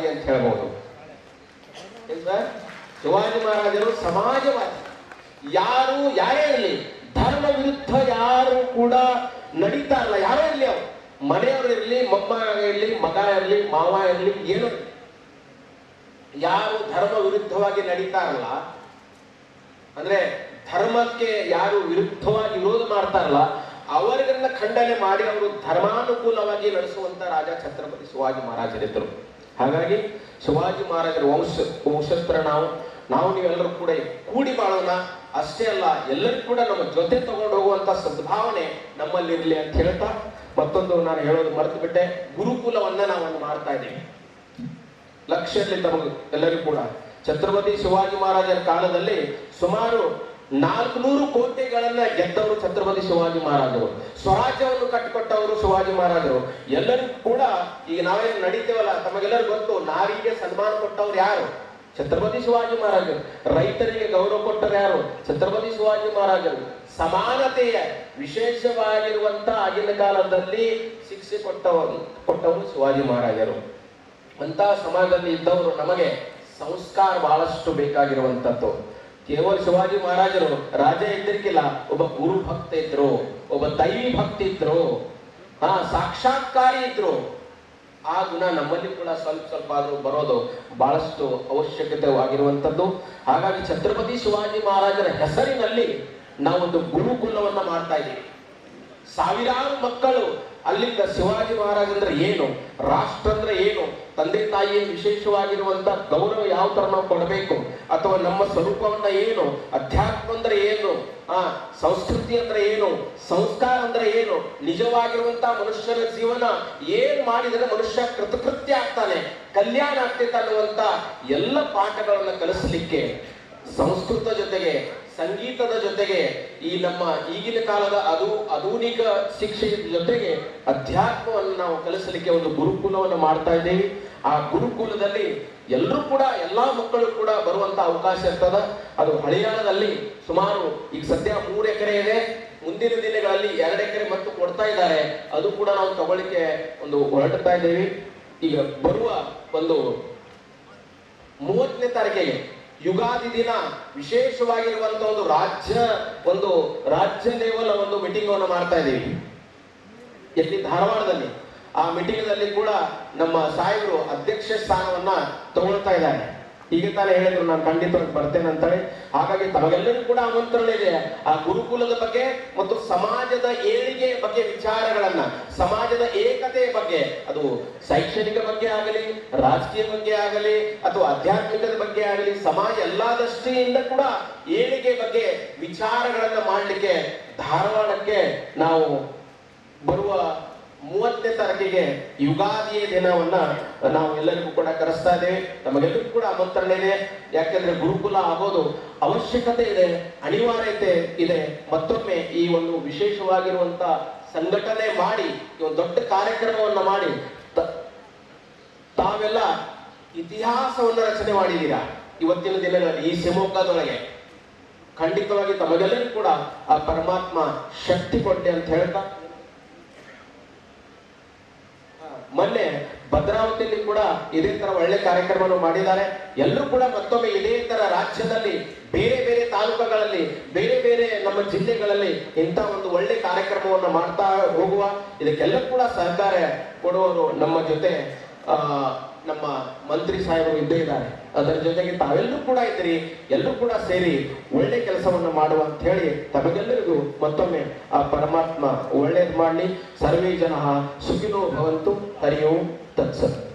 ಸಮಾಜವಾದಿ ಅಂತ ಹೇಳ್ಬೋದು? ಶಿವಾಜಿ ಮಹಾರಾಜರು ಸಮಾಜವಾದಿ. ಯಾರು, ಯಾರೇ ಇರಲಿ, ಧರ್ಮ ವಿರುದ್ಧ ಯಾರು ಕೂಡ ನಡೀತಾ ಇಲ್ಲ. ಯಾರೇ ಇರಲಿ ಅವ್ರು. ಮನೆಯವರು ಇರಲಿ ಇರಲಿ, ಮಗ ಇರಲಿ, ಮಾವ ಇರಲಿ, ಏನು ಯಾರು ಧರ್ಮ ವಿರುದ್ಧವಾಗಿ ನಡೀತಾ ಇರಲ್ಲ ಅಂದ್ರೆ ಧರ್ಮಕ್ಕೆ ಯಾರು ವಿರುದ್ಧವಾಗಿ ವಿರೋಧ ಮಾಡ್ತಾರಲ್ಲ ಅವರಿಗನ್ನ ಖಂಡನೆ ಮಾಡಿ ಅವರು ಧರ್ಮಾನುಕೂಲವಾಗಿ ನಡೆಸುವಂತ ರಾಜ ಛತ್ರಪತಿ ಶಿವಾಜಿ ಮಹಾರಾಜರಿದ್ದರು ಹಾಗಾಗಿ ಶಿವಾಜಿ ಮಹಾರಾಜರ ವಂಶ ವಂಶಸ್ಥರ ನಾವು ನಾವು ನೀವೆಲ್ಲರೂ ಕೂಡ ಕೂಡಿ ಬಾಳೋಣ. ಅಷ್ಟೇ ಅಲ್ಲ, ಎಲ್ಲರೂ ಕೂಡ ನಮ್ಮ ಜೊತೆ ತಗೊಂಡು ಹೋಗುವಂತ ಸದ್ಭಾವನೆ ನಮ್ಮಲ್ಲಿರ್ಲಿ ಅಂತ ಹೇಳ್ತಾ ಮತ್ತೊಂದು ನಾನು ಹೇಳೋದು ಮರೆತು ಬಿಟ್ಟೆ ಗುರುಕುಲವನ್ನ ನಾವು ಮಾಡ್ತಾ ಇದ್ದೀವಿ. ಲಕ್ಷ್ಯದಲ್ಲಿ ತಮಗೆ ಎಲ್ಲರಿಗೂ ಕೂಡ. ಛತ್ರಪತಿ ಶಿವಾಜಿ ಮಹಾರಾಜರ ಕಾಲದಲ್ಲಿ ಸುಮಾರು ನಾಲ್ಕುನೂರು ಕೋಟೆಗಳನ್ನ ಗೆದ್ದವರು ಛತ್ರಪತಿ ಶಿವಾಜಿ ಮಹಾರಾಜರು, ಸ್ವರಾಜ್ಯವನ್ನು ಕಟ್ಟಿಕೊಟ್ಟವರು ಶಿವಾಜಿ ಮಹಾರಾಜರು. ಎಲ್ಲರಿಗೂ ಕೂಡ ಈಗ ನಾವೇನು ನಡೀತೇವಲ್ಲ ತಮಗೆಲ್ಲರೂ ಗೊತ್ತು, ನಾರಿಗೆ ಸನ್ಮಾನ ಕೊಟ್ಟವ್ರು ಯಾರು? ಛತ್ರಪತಿ ಶಿವಾಜಿ ಮಹಾರಾಜರು. ರೈತರಿಗೆ ಗೌರವ ಕೊಟ್ಟರು ಯಾರು? ಛತ್ರಪತಿ ಶಿವಾಜಿ ಮಹಾರಾಜರು. ಸಮಾನತೆಯ ವಿಶೇಷವಾಗಿರುವಂತ ಆಗಿನ ಕಾಲದಲ್ಲಿ ಶಿಕ್ಷೆ ಕೊಟ್ಟವರು ಕೊಟ್ಟವರು ಶಿವಾಜಿ ಮಹಾರಾಜರು. ಅಂತ ಸಮಾಜದಲ್ಲಿ ಇದ್ದವರು ನಮಗೆ ಸಂಸ್ಕಾರ ಬಹಳಷ್ಟು ಬೇಕಾಗಿರುವಂತದ್ದು. ಕೇವಲ ಶಿವಾಜಿ ಮಹಾರಾಜರು, ರಾಜ ಇದ್ದಿರ್ಕಿಲ್ಲ, ಒಬ್ಬ ಗುರು ಭಕ್ತ ಇದ್ರು, ಒಬ್ಬ ದೈವಿ ಭಕ್ತಿ ಇದ್ರು, ಹಾ, ಸಾಕ್ಷಾತ್ಕಾರಿ ಇದ್ರು. ಆ ಗುಣ ನಮ್ಮಲ್ಲಿ ಕೂಡ ಸ್ವಲ್ಪ ಸ್ವಲ್ಪ ಆದರೂ ಬರೋದು ಬಹಳಷ್ಟು ಅವಶ್ಯಕತೆವಾಗಿರುವಂತದ್ದು ಹಾಗಾಗಿ ಛತ್ರಪತಿ ಶಿವಾಜಿ ಮಹಾರಾಜರ ಹೆಸರಿನಲ್ಲಿ ನಾವೊಂದು ಗುರುಕುಲವನ್ನ ಮಾಡ್ತಾ ಇದ್ದೀವಿ. ಸಾವಿರಾರು ಮಕ್ಕಳು ಅಲ್ಲಿಂದ ಶಿವಾಜಿ ಮಹಾರಾಜ್ ಅಂದ್ರೆ ಏನು? ರಾಷ್ಟ್ರ ಅಂದ್ರೆ ಏನು? ತಂದೆ ತಾಯಿಯ ವಿಶೇಷವಾಗಿರುವಂತ ಗೌರವ ಯಾವ ತರ ನಾವು ಕೊಡಬೇಕು? ಅಥವಾ ನಮ್ಮ ಸ್ವರೂಪವನ್ನ ಏನು? ಅಧ್ಯಾತ್ಮ ಅಂದ್ರೆ ಏನು? ಆ, ಸಂಸ್ಕೃತಿ ಅಂದ್ರೆ ಏನು? ಸಂಸ್ಕಾರ ಅಂದ್ರೆ ಏನು? ನಿಜವಾಗಿರುವಂತ ಮನುಷ್ಯನ ಜೀವನ ಏನ್ ಮಾಡಿದರೆ ಮನುಷ್ಯ ಕೃತಕೃತ್ಯ ಆಗ್ತಾನೆ, ಕಲ್ಯಾಣ ಆಗ್ತೈತೆ ಅನ್ನುವಂತ ಎಲ್ಲ ಪಾಠಗಳನ್ನು ಕಲಿಸ್ಲಿಕ್ಕೆ ಸಂಸ್ಕೃತ ಜೊತೆಗೆ ಸಂಗೀತದ ಜೊತೆಗೆ ಈ ನಮ್ಮ ಈಗಿನ ಕಾಲದ ಅದು ಆಧುನಿಕ ಶಿಕ್ಷೆಯ ಜೊತೆಗೆ ಅಧ್ಯಾತ್ಮವನ್ನು ನಾವು ಕಲಿಸಲಿಕ್ಕೆ ಒಂದು ಗುರುಕುಲವನ್ನು ಮಾಡ್ತಾ ಇದ್ದೇವೆ. ಆ ಗುರುಕುಲದಲ್ಲಿ ಎಲ್ಲರೂ ಕೂಡ, ಎಲ್ಲಾ ಮಕ್ಕಳು ಕೂಡ ಬರುವಂತ ಅವಕಾಶ ಇರ್ತದ. ಅದು ಹಳಿಯಾಳದಲ್ಲಿ ಸುಮಾರು ಈಗ ಸದ್ಯ ಮೂರು ಎಕರೆ ಇದೆ. ಮುಂದಿನ ದಿನಗಳಲ್ಲಿ ಎರಡು ಎಕರೆ ಮತ್ತು ಕೊಡ್ತಾ ಇದ್ದಾರೆ. ಅದು ಕೂಡ ನಾವು ತಗೊಳ್ಳಿಕ್ಕೆ ಒಂದು ಹೊರಟುತ್ತಾ ಇದ್ದೇವೆ. ಈಗ ಬರುವ ಒಂದು ಮೂವತ್ತನೇ ತಾರೀಕಿಗೆ ಯುಗಾದಿ ದಿನ ವಿಶೇಷವಾಗಿರುವಂತ ಒಂದು ರಾಜ್ಯ ಒಂದು ರಾಜ್ಯ ಲೆವೆಲ್ ಒಂದು ಮೀಟಿಂಗ್ ಅನ್ನು ಮಾಡ್ತಾ ಇದ್ದೀವಿ. ಎಲ್ಲಿ? ಧಾರವಾಡದಲ್ಲಿ. ಆ ಮೀಟಿಂಗ್ ಕೂಡ ನಮ್ಮ ಸಾಹೇಬರು ಅಧ್ಯಕ್ಷ ಸ್ಥಾನವನ್ನ ತಗೊಳ್ತಾ ಇದ್ದಾರೆ. ಈಗ ತಾನೇ ಹೇಳಿದ್ರು, ನಾನು ಖಂಡಿತವಾಗಿ ಬರ್ತೇನೆ ಅಂತೇಳಿ. ಹಾಗಾಗಿ ತಮಗೆಲ್ಲರೂ ಕೂಡ ಆಮಂತ್ರಣ ಇದೆ. ಆ ಗುರುಕುಲದ ಬಗ್ಗೆ ಮತ್ತು ಸಮಾಜದ ಏಳಿಗೆ ಬಗ್ಗೆ ವಿಚಾರಗಳನ್ನ, ಸಮಾಜದ ಏಕತೆ ಬಗ್ಗೆ, ಅದು ಶೈಕ್ಷಣಿಕ ಬಗ್ಗೆ ಆಗಲಿ, ರಾಜಕೀಯ ಬಗ್ಗೆ ಆಗಲಿ, ಅಥವಾ ಆಧ್ಯಾತ್ಮಿಕದ ಬಗ್ಗೆ ಆಗಲಿ, ಸಮಾಜ ಎಲ್ಲಾ ದೃಷ್ಟಿಯಿಂದ ಕೂಡ ಏಳಿಗೆ ಬಗ್ಗೆ ವಿಚಾರಗಳನ್ನ ಮಾಡಲಿಕ್ಕೆ, ಧಾರವಾಡಕ್ಕೆ ನಾವು ತಾರೀಕಿಗೆ ಯುಗಾದಿಯ ದಿನವನ್ನ ನಾವು ಎಲ್ಲರಿಗೂ ಕೂಡ ಕರೆಸ್ತಾ ಇದ್ದೇವೆ. ನಮಗೆಲ್ಲರಿಗೂ ಕೂಡ ಆಮಂತ್ರಣ ಇದೆ. ಯಾಕೆಂದ್ರೆ ಗುರುಕುಲ ಆಗೋದು ಅವಶ್ಯಕತೆ ಇದೆ, ಅನಿವಾರ್ಯತೆ ಇದೆ. ಮತ್ತೊಮ್ಮೆ ಈ ಒಂದು ವಿಶೇಷವಾಗಿರುವಂತ ಸಂಘಟನೆ ಮಾಡಿ, ಈ ಒಂದು ದೊಡ್ಡ ಕಾರ್ಯಕ್ರಮವನ್ನ ಮಾಡಿ ತಾವೆಲ್ಲ ಇತಿಹಾಸವನ್ನು ರಚನೆ ಮಾಡಿದ್ದೀರಾ? ಇವತ್ತಿನ ದಿನಗಳಲ್ಲಿ ಈ ಶಿವಮೊಗ್ಗದೊಳಗೆ. ಖಂಡಿತವಾಗಿ ತಮಗೆಲ್ಲರಿಗೂ ಕೂಡ ಆ ಪರಮಾತ್ಮ ಶಕ್ತಿ ಕೊಟ್ಟೆ ಅಂತ ಹೇಳ್ತಾ ಮೊನ್ನೆ ಭದ್ರಾವತಿಯಲ್ಲಿ ಕೂಡ ಇದೇ ತರ ಒಳ್ಳೆ ಕಾರ್ಯಕ್ರಮವನ್ನು ಮಾಡಿದ್ದಾರೆ. ಎಲ್ಲರೂ ಕೂಡ ಮತ್ತೊಮ್ಮೆ ಇದೇ ತರ ರಾಜ್ಯದಲ್ಲಿ ಬೇರೆ ಬೇರೆ ತಾಲೂಕುಗಳಲ್ಲಿ, ಬೇರೆ ಬೇರೆ ನಮ್ಮ ಜಿಲ್ಲೆಗಳಲ್ಲಿ ಇಂಥ ಒಂದು ಒಳ್ಳೆ ಕಾರ್ಯಕ್ರಮವನ್ನು ಮಾಡ್ತಾ ಹೋಗುವ, ಇದಕ್ಕೆಲ್ಲ ಕೂಡ ಸಹಕಾರ ಕೊಡುವವರು ನಮ್ಮ ಜೊತೆ, ಆ ನಮ್ಮ ಮಂತ್ರಿ ಸಾಹೇಬರು ಇದ್ದೇ ಇದ್ದಾರೆ. ಅದರ ಜೊತೆಗೆ ತಾವೆಲ್ಲರೂ ಕೂಡ ಇದ್ರಿ ಎಲ್ಲರೂ ಕೂಡ ಸೇರಿ ಒಳ್ಳೆ ಕೆಲಸವನ್ನು ಮಾಡುವ ಅಂತ ಹೇಳಿ ತಮಗೆಲ್ಲರಿಗೂ ಮತ್ತೊಮ್ಮೆ ಆ ಪರಮಾತ್ಮ ಒಳ್ಳೇದು ಮಾಡಲಿ. ಸರ್ವೇ ಜನ ಸುಖಿನೋ ಭವಂತು ಹರಿಯೋ ತತ್ಸ